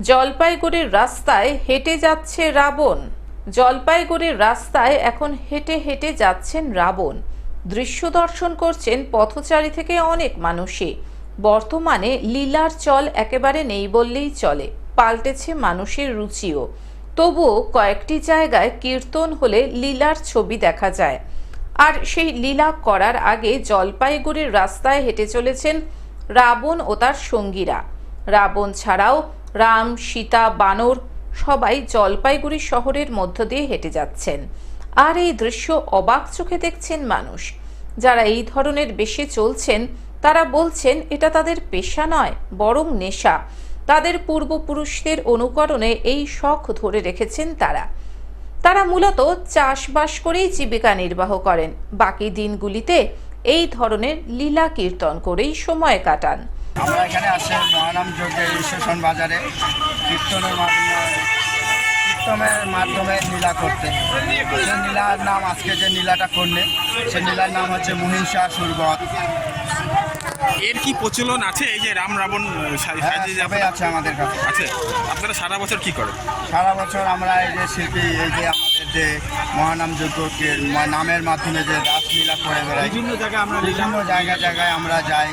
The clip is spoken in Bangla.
জলপাইগুড়ির রাস্তায় হেঁটে যাচ্ছে রাবণ। জলপাইগুড়ির রাস্তায় এখন হেঁটে হেঁটে যাচ্ছেন রাবণ। দৃশ্য দর্শন করছেন পথচারী থেকে অনেক মানুষই। বর্তমানে লীলার চল একেবারে নেই বললেই চলে। পাল্টেছে মানুষের রুচিও। তবুও কয়েকটি জায়গায় কীর্তন হলে লীলার ছবি দেখা যায়। আর সেই লীলা করার আগে জলপাইগুড়ির রাস্তায় হেঁটে চলেছেন রাবণ ও তার সঙ্গীরা। রাবণ ছাড়াও রাম, সীতা, বানর সবাই জলপাইগুড়ি শহরের মধ্য দিয়ে হেঁটে যাচ্ছেন। আর এই দৃশ্য অবাক চোখে দেখছেন মানুষ। যারা এই ধরনের বেশে চলছেন, তারা বলছেন এটা তাদের পেশা নয়, বরং নেশা। তাদের পূর্বপুরুষদের অনুকরণে এই শখ ধরে রেখেছেন তারা। তারা মূলত চাষবাস করেই জীবিকা নির্বাহ করেন। বাকি দিনগুলিতে এই ধরনের লীলা কীর্তন করেই সময় কাটান। আমরা এখানে আসি মহানাম যোগে স্টেশন বাজারে কীর্তনের মাধ্যমে কীর্তনের মাধ্যমে নীলা করতে। সে নীলার নাম আজকে যে নীলাটা করলে সে নীলার নাম হচ্ছে মহিষা সুরবত। এর কি প্রচলন আছে? এই যে রাম রাবণ হ্যাঁ সবাই আছে আমাদের কাছে। আছে। আপনারা সারা বছর কি করেন? সারা বছর আমরা এই যে শিল্পী এই যে আমাদের যে মহানাম যজ্ঞকে নামের মাধ্যমে যে রাসলীলা করে বেড়াই বিভিন্ন জায়গায় আমরা বিভিন্ন জায়গায় জায়গায় আমরা যাই।